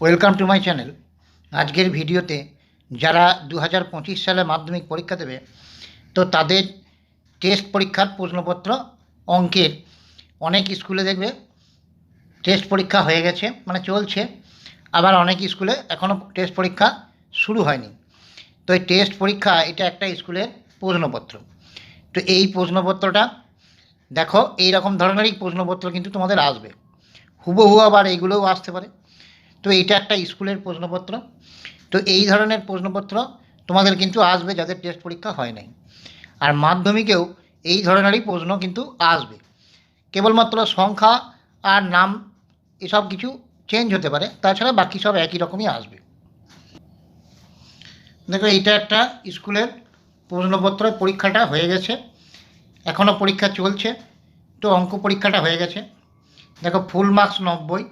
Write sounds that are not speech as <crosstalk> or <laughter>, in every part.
Welcome to my channel আজকের ভিডিওতে যারা দু হাজার পঁচিশ সালে মাধ্যমিক পরীক্ষা দেবে, তো তাদের টেস্ট পরীক্ষার প্রশ্নপত্র, অঙ্কের অনেক স্কুলে দেখবে টেস্ট পরীক্ষা হয়ে গেছে মানে চলছে, আবার অনেক স্কুলে এখনও টেস্ট পরীক্ষা শুরু হয়নি। তো এই টেস্ট পরীক্ষা, এটা একটা স্কুলের প্রশ্নপত্র। তো এই প্রশ্নপত্রটা, দেখো এই রকম ধরনেরই প্রশ্নপত্র কিন্তু তোমাদের আসবে। হুবহু আবার এইগুলোও আসতে পারে। তো এটা একটা স্কুলের প্রশ্নপত্র। তো এই ধরনের প্রশ্নপত্র তোমাদের কিন্তু আসবে যাদের টেস্ট পরীক্ষা হয় নাই। আর মাধ্যমিকেও এই ধরনেরই প্রশ্ন কিন্তু আসবে। কেবলমাত্র সংখ্যা আর নাম এসব কিছু চেঞ্জ হতে পারে, তাছাড়া বাকি সব একই রকমই আসবে। দেখো, এটা একটা স্কুলের প্রশ্নপত্র, পরীক্ষাটা হয়ে গেছে। এখনও পরীক্ষা চলছে। তো অঙ্ক পরীক্ষাটা হয়ে গেছে। দেখো ফুল মার্কস নব্বই।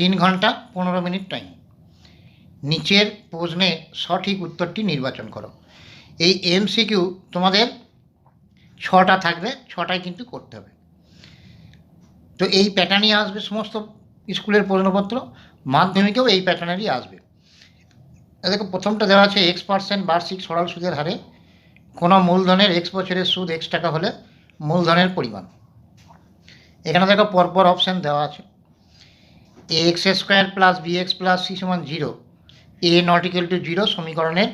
তিন ঘণ্টা, পনেরো মিনিট টাইম নিচের প্রশ্নের সঠিক উত্তরটি নির্বাচন করো। এই এমসিকিউ তোমাদের ছটা থাকবে, ছটাই কিন্তু করতে হবে। তো এই প্যাটার্নই আসবে সমস্ত স্কুলের প্রশ্নপত্র, মাধ্যমিকেও এই প্যাটার্নেরই আসবে। দেখো, প্রথমটা দেওয়া আছে এক্স পার্সেন্ট বার্ষিক সরল সুদের হারে। কোনো মূলধনের এক্স বছরের সুদ এক্স টাকা হলে মূলধনের পরিমাণ। এখানে দেখো পরপর অপশান দেওয়া আছে। A x square plus b x plus c সমান zero a not equal to zero সমীকরণের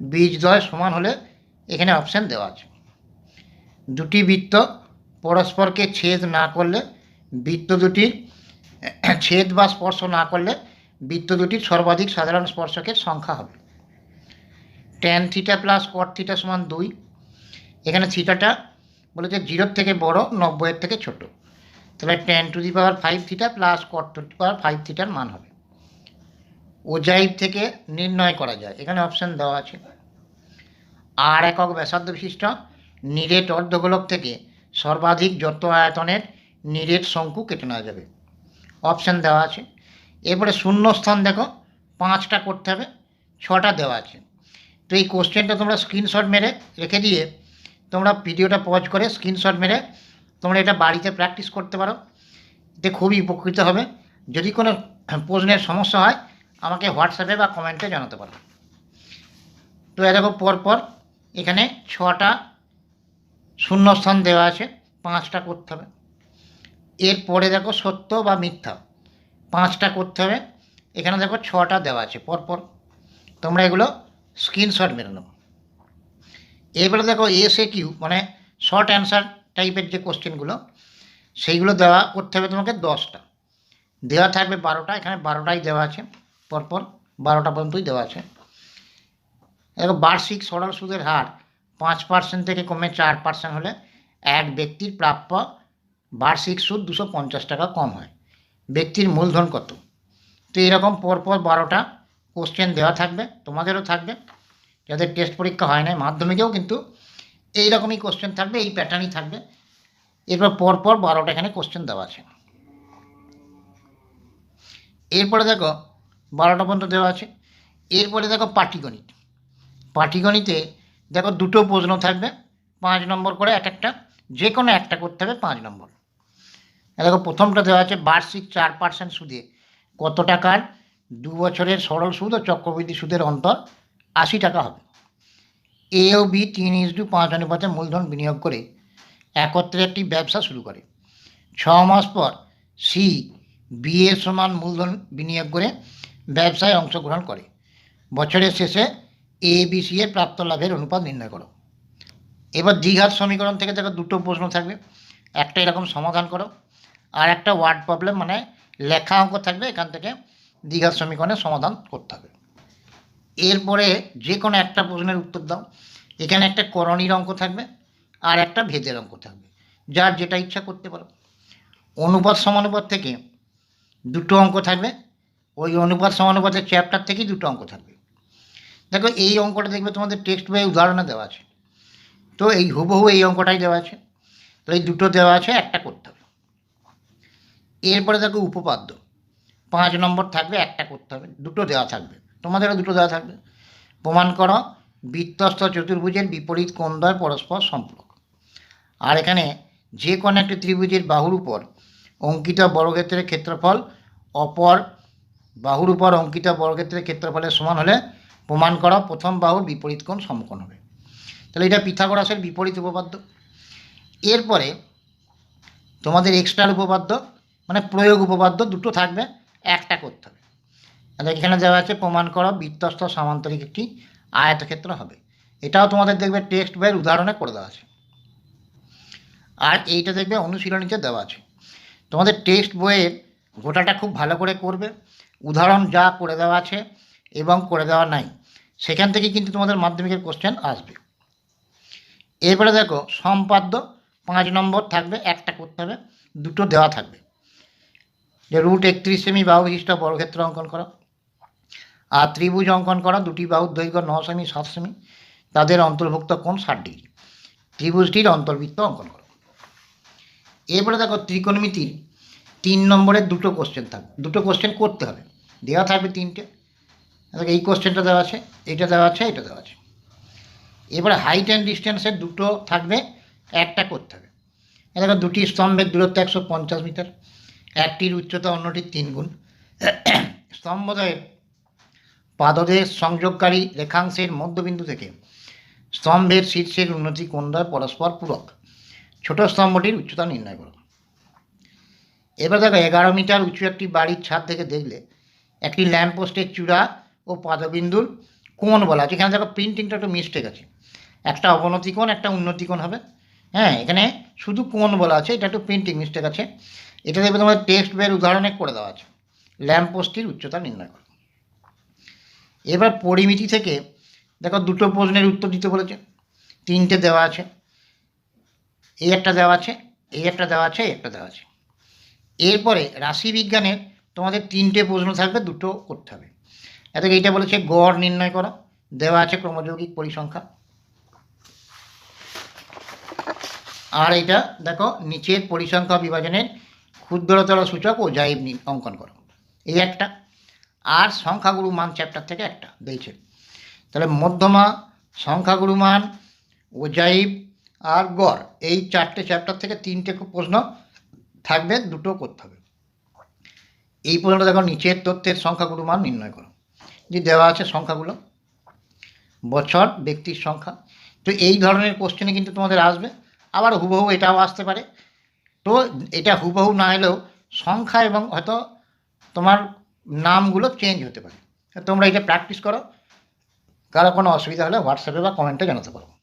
বীজদ্বয় সমান হলে এখানে অপশান দেওয়া আছে। দুটি বৃত্ত পরস্পরকে ছেদ না করলে, বৃত্ত দুটির <clears throat> ছেদ বা স্পর্শ না করলে বৃত্ত দুটির সর্বাধিক সাধারণ স্পর্শকের সংখ্যা হবে। Tan theta plus cot theta সমান দুই, এখানে থিটাটা বলেছে জিরোর থেকে বড়, নব্বইয়ের থেকে ছোট। তাহলে tan to the power five theta plus cot to the power five থিটার মান হবে। ওজাইব থেকে নির্ণয় করা যায়। এখানে অপশান দেওয়া আছে। আর একক ব্যাসার্ধ বিশিষ্ট নিরেট অর্ধগোলক থেকে সর্বাধিক যত আয়তনের নিরেট শঙ্কু কেটে নেওয়া যাবে। অপশান দেওয়া আছে। এরপরে শূন্যস্থান দেখো, পাঁচটা করতে হবে, ছটা দেওয়া আছে। তো এই কোশ্চেনটা তোমরা স্ক্রিনশট মেরে রেখে দিয়ে তোমরা ভিডিওটা পজ করে স্ক্রিনশট মেরে তোমরা এটা বাড়িতে প্র্যাকটিস করতে পারো। এতে খুবই উপকৃত হবে। যদি কোনো প্রশ্নের সমস্যা হয়, আমাকে হোয়াটসঅ্যাপে বা কমেন্টে জানাতে পারো। তো এ দেখো পরপর এখানে ছটা শূন্যস্থান দেওয়া আছে, পাঁচটা করতে হবে। এরপরে দেখো সত্য বা মিথ্যা, পাঁচটা করতে হবে। এখানে দেখো ছটা দেওয়া আছে পরপর। তোমরা এগুলো স্ক্রিনশট মেরে নেব এবারে দেখো এসে কিউ মানে শর্ট অ্যান্সার টাইপের যে কোশ্চেনগুলো সেইগুলো দেওয়া করতে হবে তোমাকে দশটা। দেওয়া থাকবে বারোটা, এখানে বারোটাই দেওয়া আছে, পরপর বারোটা পর্যন্তই দেওয়া আছে। দেখো, বার্ষিক সরল সুদের হার পাঁচ পার্সেন্ট থেকে কমে চার পার্সেন্ট হলে এক ব্যক্তির প্রাপ্য বার্ষিক সুদ দুশো পঞ্চাশ টাকা কম হয়। ব্যক্তির মূলধন কত? তো এরকম পরপর বারোটা কোশ্চেন দেওয়া থাকবে, তোমাদেরও থাকবে। যাদের টেস্ট পরীক্ষা হয় না মাধ্যমিকেও কিন্তু এই রকমই কোশ্চেন থাকবে, এই প্যাটার্নই থাকবে। এরপর পরপর বারোটা এখানে কোশ্চেন দেওয়া আছে। এরপরে দেখো, বারোটা পর্যন্ত দেওয়া আছে। এরপরে দেখো পাটিগণিত। পাটিগণিতে দেখো দুটো প্রশ্ন থাকবে, পাঁচ নম্বর করে এক একটা যে কোনো একটা করতে হবে পাঁচ নম্বর। দেখো প্রথমটা দেওয়া আছে বার্ষিক চার পার্সেন্ট সুদে। কত টাকার? দু বছরের সরল সুদ ও চক্রবৃদ্ধি সুদের অন্তর আশি টাকা হবে। এ ও বি তিন ইস টু পাঁচ অনুপাতে মূলধন বিনিয়োগ করে একত্রে একটি ব্যবসা শুরু করে। ছ মাস পর সি বি এর সমান মূলধন বিনিয়োগ করে ব্যবসায় অংশগ্রহণ করে। বছরের শেষে এ বি সি এর প্রাপ্ত লাভের অনুপাত নির্ণয় করো। এবার দ্বিঘাত সমীকরণ থেকে দেখো দুটো প্রশ্ন থাকবে। একটা এরকম সমাধান করো আর একটা ওয়ার্ড প্রবলেম মানে লেখা অঙ্ক থাকবে এখান থেকে দ্বিঘাত সমীকরণের সমাধান করতে হবে। এরপরে যে কোনো একটা প্রশ্নের উত্তর দাও। এখানে একটা করণীর অঙ্ক থাকবে আর একটা ভেদের অঙ্ক থাকবে। যার যেটা ইচ্ছা করতে পারো। অনুপাত সমানুপাত থেকে দুটো অঙ্ক থাকবে। ওই অনুপাত সমানুপাতের চ্যাপ্টার থেকেই দুটো অঙ্ক থাকবে। দেখো, এই অঙ্কটা দেখবে তোমাদের টেক্সট বইয়ে উদাহরণে দেওয়া আছে। তো এই হুবহু এই অঙ্কটাই দেওয়া আছে। তো এই দুটো দেওয়া আছে, একটা করতে হবে। এরপরে দেখো, উপপাদ্য। পাঁচ নম্বর থাকবে, একটা করতে হবে। দুটো দেওয়া থাকবে। তোমাদেরও দুটো দেওয়া থাকবে। প্রমাণ করো, বৃত্তস্থ চতুর্ভুজের বিপরীত কোণদ্বয় পরস্পর সম্পর্ক। আর এখানে যে কোনো একটি ত্রিভুজের বাহুর উপর অঙ্কিত বর্গক্ষেত্রের ক্ষেত্রফল, অপর বাহুর উপর অঙ্কিত বর্গক্ষেত্রের ক্ষেত্রফলের সমান হলে প্রমাণ করা প্রথম বাহুর বিপরীত কোণ সমকোণ হবে। তাহলে এটা পিথাগোরাসের বিপরীত উপপাদ্য। এরপরে তোমাদের এক্সট্রাল উপপাদ্য মানে প্রয়োগ উপপাদ্য দুটো থাকবে, একটা করতে হবে। তাহলে এখানে দেওয়া আছে, প্রমাণ করা বৃত্তস্থ সামান্তরিক একটি আয়তক্ষেত্র হবে। এটাও তোমাদের দেখবে টেক্সট বইয়ের উদাহরণে করে দেওয়া আছে। আর এইটা দেখবে অনুশীলনীতে দেওয়া আছে। তোমাদের টেক্সট বইয়ের গোটাটা খুব ভালো করে করবে। উদাহরণ যা করে দেওয়া আছে এবং করে দেওয়া নাই, সেখান থেকে কিন্তু তোমাদের মাধ্যমিকের কোশ্চেন আসবে। এরপরে দেখো, সম্পাদ্য পাঁচ নম্বর থাকবে, একটা করতে হবে, দুটো দেওয়া থাকবে। যে রুট একত্রিশ সেমি বাহু বিশিষ্ট বর্গক্ষেত্র অঙ্কন করা। আর ত্রিভুজ অঙ্কন করা, দুটি বাহুর দৈর্ঘ্য ন সেমি, সাত সেমি, তাদের অন্তর্ভুক্ত কোণ ষাট ডিগ্রি? ত্রিভুজটির অন্তর্বৃত্ত অঙ্কন করো। এরপরে দেখো ত্রিকোণমিতির তিন নম্বরের দুটো কোশ্চেন থাকবে। দুটো কোশ্চেন করতে হবে। দেওয়া থাকবে তিনটে। এই কোশ্চেনটা দেওয়া আছে, এটা দেওয়া আছে, এটা দেওয়া আছে। এবারে হাইট অ্যান্ড ডিস্টেন্সের দুটো থাকবে, একটা করতে হবে। দেখো দুটি স্তম্ভের দূরত্ব একশো পঞ্চাশ মিটার, একটির উচ্চতা অন্যটির তিন গুণ। স্তম্ভদ্বয়ের পাদদেশ সংযোগকারী রেখাংশের মধ্যবিন্দু থেকে। স্তম্ভের শীর্ষের উন্নতি কোন কোণদ্বয় পরস্পর পূরক। ছোট স্তম্ভটির উচ্চতা নির্ণয় করো। এবার দেখো, এগারো মিটার উঁচু একটি বাড়ির ছাদ থেকে দেখলে একটি ল্যাম্পপোস্টের চূড়া ও পাদবিন্দুর কোণ বলা আছে। এখানে দেখো প্রিন্টিংটা একটু মিস্টেক আছে। একটা অবনতি কোণ, একটা উন্নতি কোণ হবে। হ্যাঁ এখানে শুধু কোণ বলা আছে, এটা একটু প্রিন্টিং মিস্টেক আছে। এটা দেখবে তোমাদের টেক্সট বইয়ের উদাহরণে করে দেওয়া আছে। ল্যাম্পপোস্টটির উচ্চতা নির্ণয় করো। এবার পরিমিতি থেকে, দেখো দুটো প্রশ্নের উত্তর দিতে বলেছে। তিনটে দেওয়া আছে। এই একটা দেওয়া আছে এই একটা দেওয়া আছে এই একটা দেওয়া আছে। এরপরে রাশিবিজ্ঞানের তোমাদের তিনটে প্রশ্ন থাকবে, দুটো করতে হবে। এত এইটা বলেছে, গড় নির্ণয় করো। দেওয়া আছে ক্রমযৌগিক পরিসংখ্যা। আর এটা দেখো, নিচের পরিসংখ্যা বিভাজনের ক্ষুদ্রতর সূচক ও জাইব অঙ্কন করো। এই একটা। আর সংখ্যাগুরু মান চ্যাপ্টার থেকে একটা দিয়েছে তাহলে মধ্যমা, সংখ্যাগুরু মান ওজাইব আর গড়, এই চারটে চ্যাপ্টার থেকে তিনটে প্রশ্ন থাকবে, দুটো করতে হবে। এই প্রশ্নটা দেখো নিচের তথ্যের সংখ্যাগুরু মান নির্ণয় করো। যে দেওয়া আছে সংখ্যাগুলো, বছর, ব্যক্তির সংখ্যা, তো এই ধরনের কোশ্চেনে কিন্তু তোমাদের আসবে। আবার হুবহু এটাও আসতে পারে। তো এটা হুবহু না এলেও সংখ্যা এবং হয়তো তোমার নামগুলো চেঞ্জ হতে পারে। তোমরা এটা প্র্যাকটিস করো। কারও কোনো অসুবিধা হলে হোয়াটসঅ্যাপে বা কমেন্টে জানাতে পারো।